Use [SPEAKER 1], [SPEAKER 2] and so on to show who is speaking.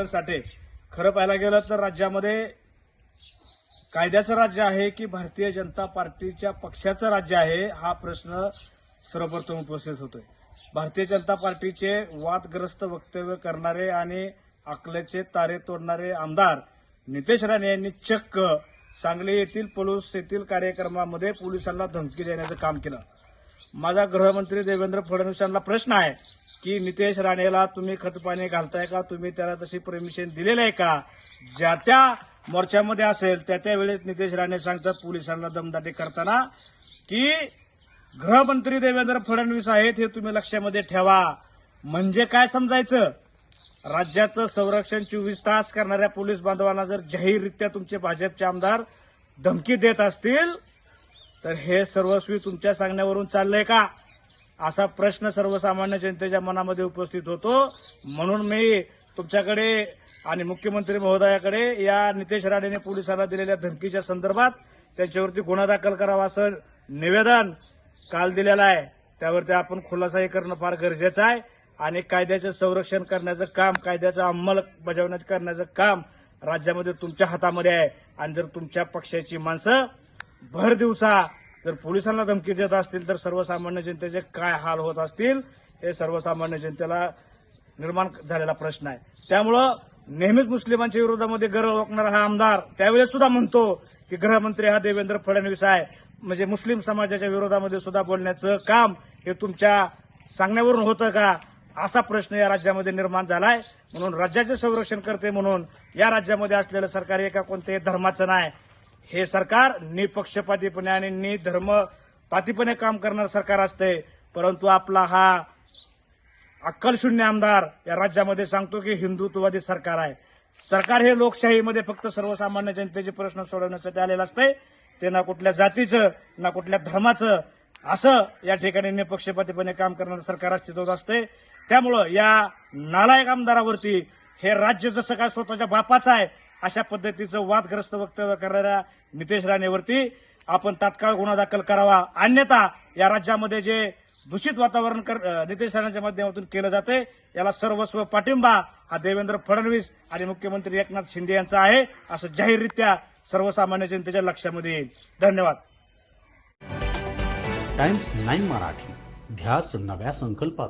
[SPEAKER 1] छगन साठे खरं पाहायला गेलं तर राज्यामध्ये कायद्याचं राज्य आहे की भारतीय जनता पार्टीच्या पक्षाचं राज्य आहे हा प्रश्न सर्वप्रथम उपस्थित होतोय. भारतीय जनता पार्टीचे वादग्रस्त वक्तव्य करणारे आणि आकल्याचे तारे तोडणारे आमदार नितेश राणे यांनी चक्क सांगली येथील पोलीस येथील कार्यक्रमामध्ये पोलिसांना धमकी देण्याचं काम केलं. माझा गृहमंत्री देवेंद्र फडणवीस यांना प्रश्न आहे की नितेश राणेला तुम्ही खतपाणी घालताय का? तुम्ही त्याला तशी परमिशन दिलेलं आहे का? ज्या त्या मोर्चामध्ये असेल त्या त्या वेळेस नितेश राणे सांगतात पोलिसांना दमदाटी करताना की गृहमंत्री देवेंद्र फडणवीस आहेत हे तुम्ही लक्षामध्ये ठेवा. म्हणजे काय समजायचं? राज्याचं संरक्षण चोवीस तास करणाऱ्या पोलीस बांधवांना जर जाहीररित्या तुमचे भाजपचे आमदार धमकी देत असतील तर हे सर्वस्वी तुमच्या सांगण्यावरून चाललंय का? असा प्रश्न सर्वसामान्य जनतेच्या मनामध्ये उपस्थित होतो. म्हणून मी तुमच्याकडे आणि मुख्यमंत्री महोदयाकडे या नितेश राणेने पोलिसांना दिलेल्या धमकीच्या संदर्भात त्यांच्यावरती गुन्हा दाखल करावा असं निवेदन काल दिलेलं आहे. त्यावरती आपण खुलासाही करणं फार गरजेचं आहे. आणि कायद्याचं संरक्षण करण्याचं काम कायद्याचं बजावण्याचं करण्याचं काम राज्यामध्ये तुमच्या हातामध्ये आहे. आणि जर तुमच्या पक्षाची माणसं भर दिवसा जर पोलिसांना धमकी देत असतील तर सर्वसामान्य जनतेचे काय हाल होत असतील हे सर्वसामान्य जनतेला निर्माण झालेला प्रश्न आहे. त्यामुळं नेहमीच मुस्लिमांच्या विरोधामध्ये गरळ ओकणारा हा आमदार त्यावेळेस सुद्धा म्हणतो की गृहमंत्री हा देवेंद्र फडणवीस आहे. म्हणजे मुस्लिम समाजाच्या विरोधामध्ये सुद्धा बोलण्याचं काम हे तुमच्या सांगण्यावरून होतं का? असा प्रश्न या राज्यामध्ये निर्माण झालाय. म्हणून राज्याचे संरक्षण करते म्हणून या राज्यामध्ये असलेलं सरकार एका कोणत्याही धर्माचं नाही. हे सरकार निपक्षपातीपणे आणि निधर्मपातीपणे काम करणारं सरकार असतंय परंतु आपला हा अक्कलशून्य आमदार या राज्यामध्ये सांगतो की हिंदुत्ववादी सरकार आहे. सरकार हे लोकशाहीमध्ये फक्त सर्वसामान्य जनतेचे प्रश्न सोडवण्यासाठी आलेलं असतंय ते ना कुठल्या जातीचं ना कुठल्या धर्माचं असं या ठिकाणी निपक्षपातीपणे काम करणारं सरकार अस्तित्वात असते. त्यामुळं या नालायक आमदारावरती हे राज्य जसं काय स्वतःच्या बापाचं आहे अशा पद्धतीचं वादग्रस्त वक्तव्य करणाऱ्या नितेश राणेवरती आपण तात्काळ गुन्हा दाखल करावा. अन्यथा या राज्यामध्ये जे दूषित वातावरण कर- नितेश राणेच्या माध्यमातून केलं जाते याला सर्वस्व पाठिंबा हा देवेंद्र फडणवीस आणि मुख्यमंत्री एकनाथ शिंदे यांचा आहे असं जाहीररित्या सर्वसामान्य जनतेच्या लक्षामध्ये येईल. धन्यवाद.
[SPEAKER 2] टाइम्स नाईन मराठी ध्यास नव्या संकल्पाचा.